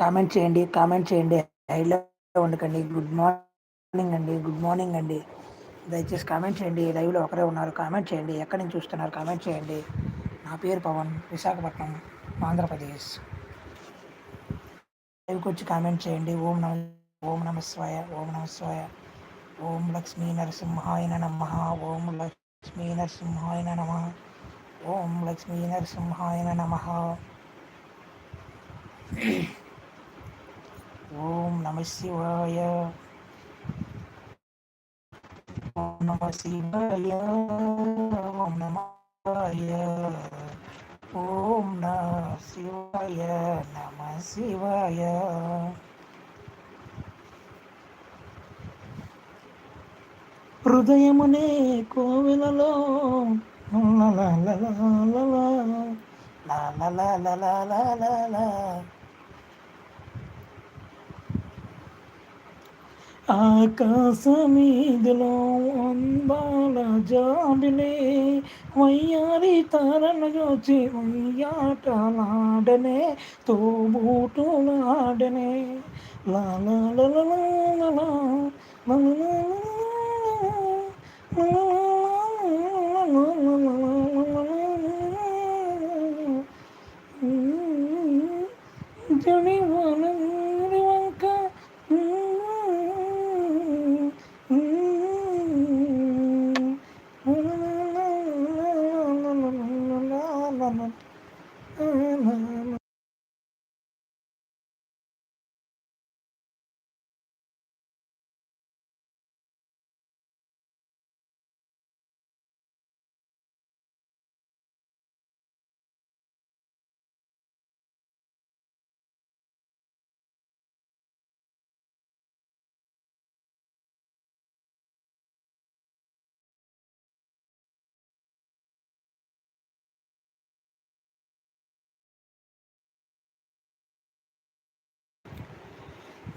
Comment చేయండి comment చేయండి. హైలో ఉండకండి. గుడ్ మార్నింగ్ అండి గుడ్ మార్నింగ్ అండి. దయచేసి కామెంట్ చేయండి. లైవ్లో ఒకరే ఉన్నారు. కామెంట్ చేయండి. ఎక్కడి నుంచి చూస్తున్నారు? కామెంట్ చేయండి. నా పేరు పవన్ విశాఖపట్నం ఆంధ్రప్రదేశ్. లైవ్కి వచ్చి కామెంట్ చేయండి. ఓం నమ ఓం నమ శివాయ ఓం నమ శివాయ. ఓం లక్ష్మీ నరసింహాయన నమ. ఓం లక్ష్మీ నరసింహాయన నమ. ఓం లక్ష్మీ నరసింహాయన నమ. ఓం నమ శివాయ ఓం నమ శివాయ ఓం నమ ఓం నమ శివాయ నమ శివాయ హృదయమునే కోవిలలో ఆకాశమీదులో అందాల జాబిలే వయ్యారి తారను చూచి వయ్యాటలాడనే తోబూటులాడనే లా ఆకాశమీదిలో అందాల జాబిలే వయ్యారి తరణగోచి వయ్యాటలాడనే తోబూటులాడనే లాలా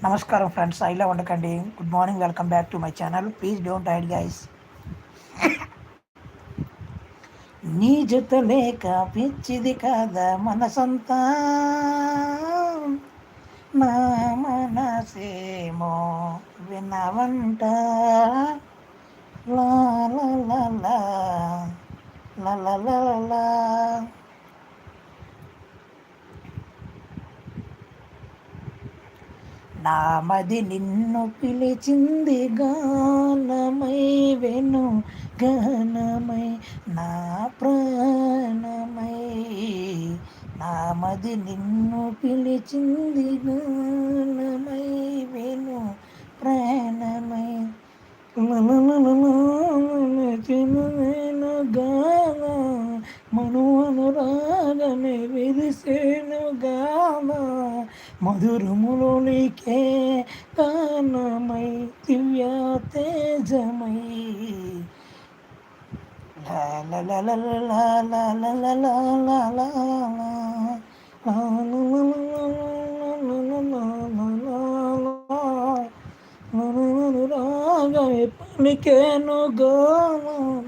నమస్కారం ఫ్రెండ్స్ ఐలా ఉండకండి good morning welcome back to my channel please don't hide guys నీ జత లేక పిచ్చిది కాదా మనసంతా? నా మనసేమో వినవంట. లా లా. లా లా లా లా లా. నామది నిన్ను పిలిచింది గానమై వెను గణమై నా ప్రాణమై. నామది నిన్ను పిలిచింది గానమై వెను ప్రాణమై. గాన మనువను రాగమే విరిసేను గాన మధురములోనికే కానమై దివ్య తేజమై పలికేను గానం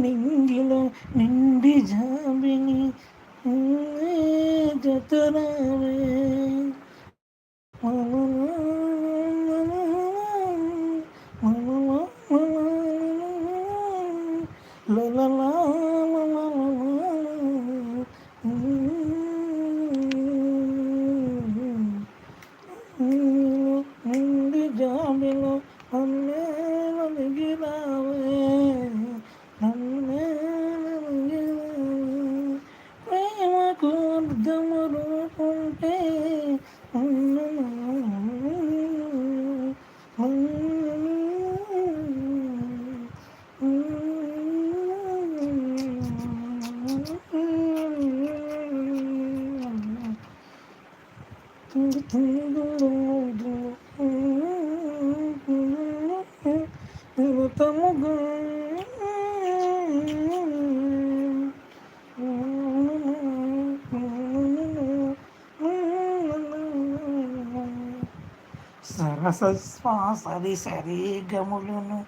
ನಿಂಗಿಲ ನಿಂಬಿ ಜಾಬಿನಿ ಜತರಾವೆ la la la శబ్దములు ఉంటే ఉన్నము సరసశ్వాసరి సరి గములను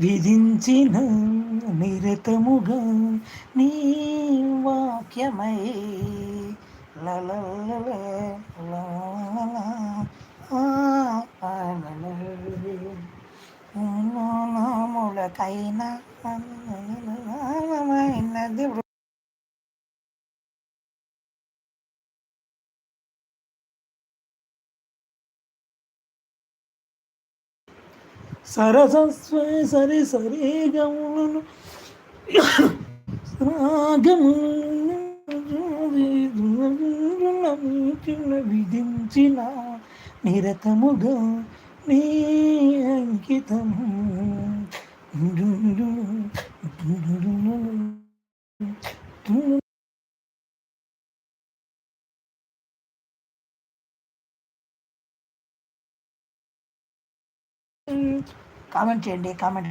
విధించిన నిరతముగా నీ వాక్యమై నాములకైనా దేవుడు సరసస్వ సరి సరే గములను విధించిన నిరతముగా నీ అంకితం. కామెంట్ చేయండి కామెంట్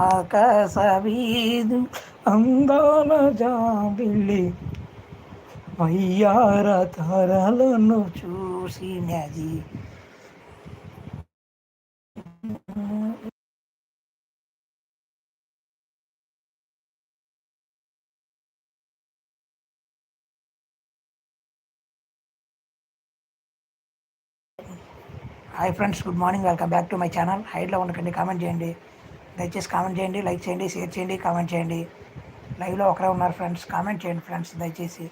ఆకాశ అందాల జాబిల్లి వయ్యార తరలను చూసినది hi friends good morning welcome back to my channel హైట్లో ఉండకండి కామెంట్ చేయండి. దయచేసి కామెంట్ చేయండి లైక్ చేయండి షేర్ చేయండి కామెంట్ చేయండి. లైవ్లో ఒకరే ఉన్నారు ఫ్రెండ్స్ కామెంట్ చేయండి ఫ్రెండ్స్ దయచేసి.